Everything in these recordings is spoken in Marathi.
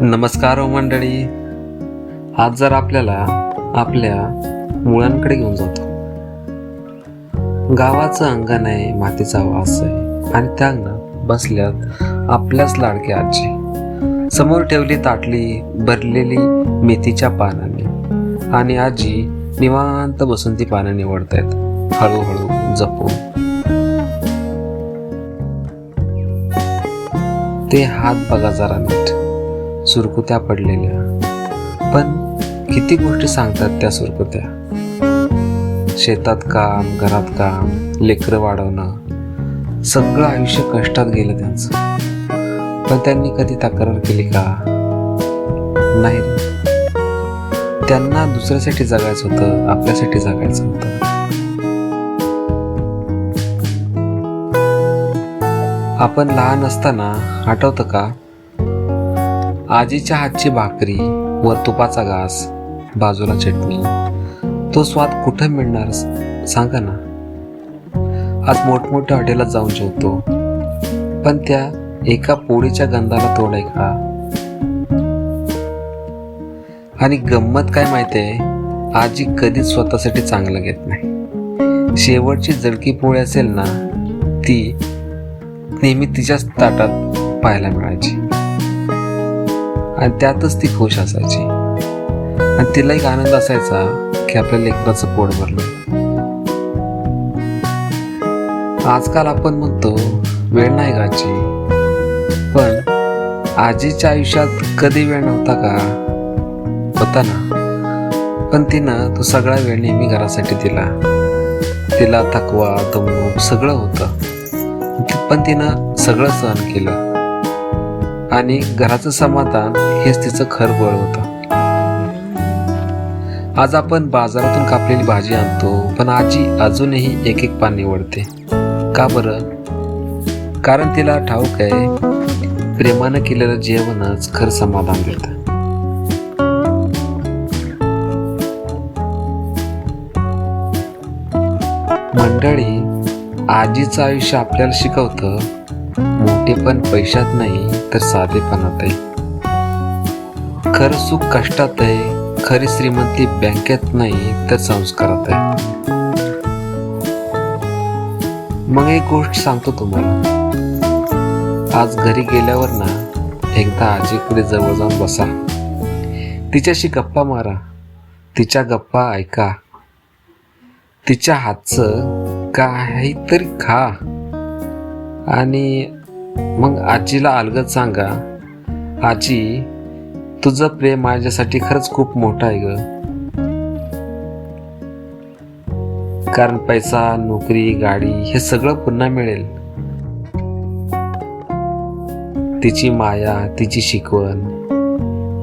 नमस्कार हो मंडळी. आज जर आपल्याला आपल्या मुळांकडे घेऊन जातो. गावाचं अंगण आहे मातीचा वास आहे आणि त्या अंगणात बसल्यात आपल्याच लाडकी आजी. समोर ठेवली ताटली भरलेली मेथीच्या पानांनी. आणि आजी निवांत बसून ती पानं निवडतायत हळूहळू जपून. ते हात बघा जरा नीट. सुरकुत्या पडलेल्या. पण किती गोष्टी सांगतात त्या सुरकुत्या? शेतात काम घरात काम लेकरं वाढवणं सगळं आयुष्य कष्टात गेलं त्यांचं. पण त्यांनी कधी तक्रार केली का? नाही. त्यांना दुसऱ्यासाठी जगायचं होतं आपल्यासाठी जगायचं होतं. आपण लहान असताना आठवतं का? आजीच्या हातची भाकरी वर तुपाचा घास बाजूला चटणी. तो स्वाद कुठं मिळणार सांगा ना. आज मोठमोठ्या हॉटेलात जाऊन जेवतो. पण त्या एका पोळीच्या गंधाला तोड आहे का? आणि गंमत काय माहितीये आजी कधीच स्वतःसाठी चांगलं घेत नाही. शेवटची जडकी पोळी असेल ना ती नेहमी तिच्याच ताटात पाहायला मिळायची. आणि त्यातच ती खुश असायची. आणि तिला एक आनंद असायचा की आपल्या लेकराचं पोट भरलं. आजकाल आपण म्हणतो वेळ नाही गाची. पण आजीच्या आयुष्यात कधी वेळ नव्हता का? होता ना. पण तिनं तो सगळा वेळ नेहमी घरासाठी दिला. तिला थकवा दमणूक सगळं होतं. पण तिनं सगळं सहन केलं. आणि घराचं समाधान हेच तिचं खर बळ होतं. आज आपण बाजारातून कापलेली भाजी आणतो पण आजी अजूनही एक एक पान निवडते. का बरं? कारण तिला ठाऊक आहे प्रेमानं केलेलं जेवणच खरं समाधान देतं. मंडळी आजीचं आयुष्य आपल्याला शिकवतं पण पैशात नाही तर साधेपणात आहे खरं सुख कष्टात आहे खरी श्रीमंती बँकेत नाही तर संस्कारात आहे. मग एक गोष्ट सांगतो तुम्हाला. आज घरी गेल्यावर ना एकदा आजीकडे जवळ जाऊन बसा. तिच्याशी गप्पा मारा. तिच्या गप्पा ऐका. तिच्या हातचं काहीतरी खा. आणि मग आजीला अलगद सांगा आजी तुझं प्रेम माझ्यासाठी खरंच खूप मोठं आहे ग. कारण पैसा नोकरी गाडी हे सगळं पुन्हा मिळेल. तिची माया तिची शिकवण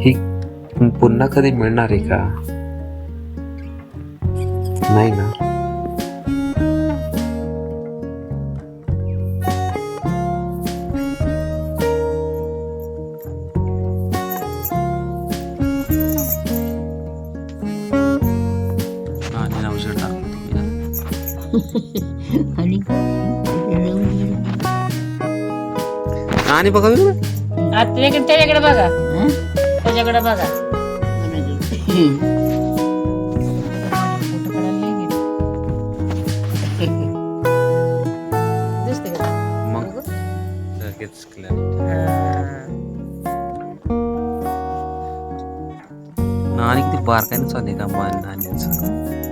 ही पुन्हा कधी मिळणार आहे का? नाही ना? आणि आणि बघा त्याच्याकडे त्याच्याकडे बघा. त्याच्याकडे बघा. दिसते का? मग? लगेच. हा. आणि किती बारकाईने चालले का मान नाण्याचं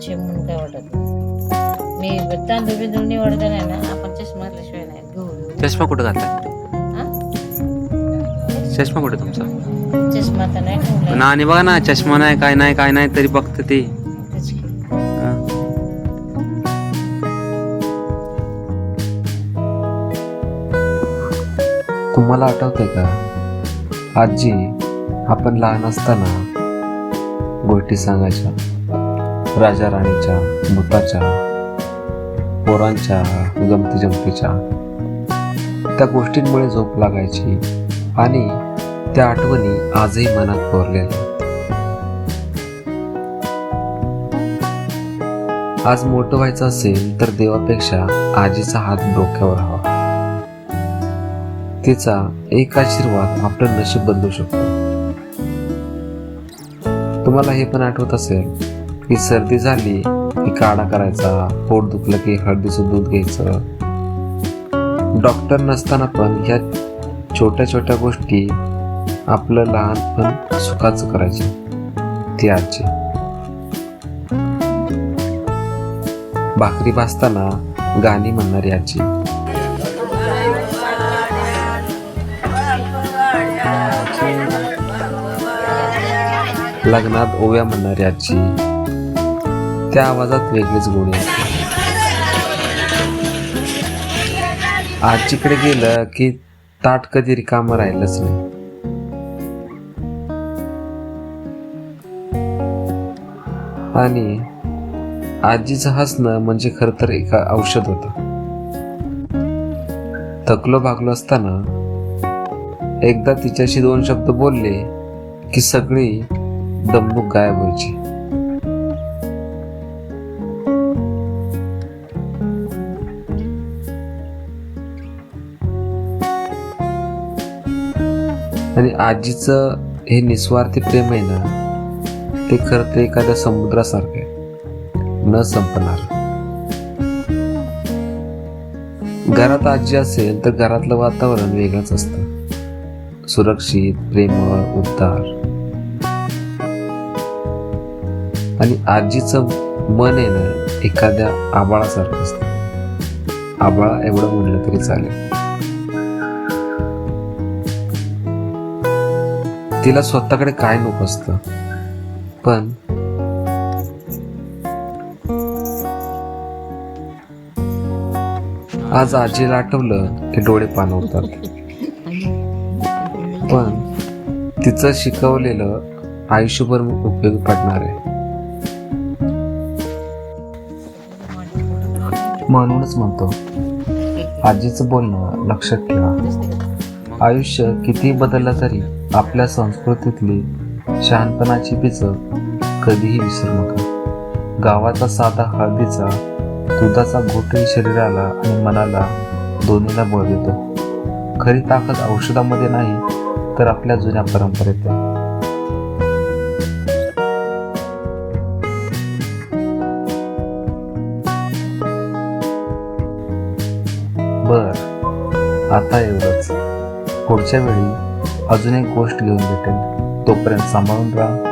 स्वच्छ म्हणून काय वाटत. मी तांदूळ बिंदूळ निवडता नाही ना आपण चष्मा घातल्याशिवाय नाही घेऊ. चष्मा कुठं घातला हा? चष्मा कुठे तुमचा चष्मा तर नाही ठेवला ना आणि बघा ना चष्मा नाही काय नाही काय नाही तरी बघते ते. हा. तुम्हाला आठवतंय का आजी आपण लहान असताना गोष्टी सांगायच्या राजा राणीच्या भूताच्या पोरांच्या गमती जमतीच्या त्या गोष्टींमुळे झोप लागायची आणि त्या आठवणी आजही मनात कोरलेल्या आज मोठं व्हायचं असेल तर देवापेक्षा आजीचा हात डोक्यावर हवा. तिचा एक आशीर्वाद आपलं नशीब बदलू शकतो. तुम्हाला हे पण आठवत असेल की सर्दी झाली की काढा करायचा पोट दुखलं की हळदीचं दूध घ्यायचं. डॉक्टर नसताना पण ह्या छोट्या छोट्या गोष्टी आपलं लहानपण सुखाचं करायचे ती आजचे भाकरी भाजताना गाणी म्हणणारी आजी. लग्नात ओव्या म्हणणारी आजी. त्या आवाजात वेगळीच गुण असते आजीकडे गेलं की ताट कधी रिकामं राहिलंच नाही. आणि आजीचं हसणं म्हणजे खर तर एक औषध होतं. थकलो भागलो असताना एकदा तिच्याशी दोन शब्द बोलले की सगळी दमणूक गायब व्हायची. आणि आजीचं हे निस्वार्थी प्रेम आहे ना ते खरं ते एखाद्या समुद्रासारखं आहे. न संपणार. घरात आजी असेल तर घरातलं वातावरण वेगळंच असतं. सुरक्षित प्रेमळ उद्धार. आणि आजीचं मन आहे ना एखाद्या आबाळासारखं असतं. आबाळा एवढं म्हणलं तरी चालेल. तिला स्वतःकडे काय नको असतं? पण आज आजीला आठवलं की डोळे पाणवतात पण तिचं शिकवलेलं आयुष्यभर उपयोग पडणार आहे. म्हणूनच म्हणतो आजीचं बोलणं लक्षात ठेवा. आयुष्य किती बदललं तरी आपल्या संस्कृतीतली शहाणपणाची पिचं कधीही विसरू नका. गावाचा साधा हळदीचा दुधाचा घोटही शरीराला आणि मनाला दोन्हीला बळ देतो. खरी ताकद औषधामध्ये नाही तर आपल्या जुन्या परंपरेत आहे. बर आता एवढंच. पुढच्या वेळी अजून एक गोष्ट घेऊन भेटेल. तोपर्यंत सांभाळून राहा.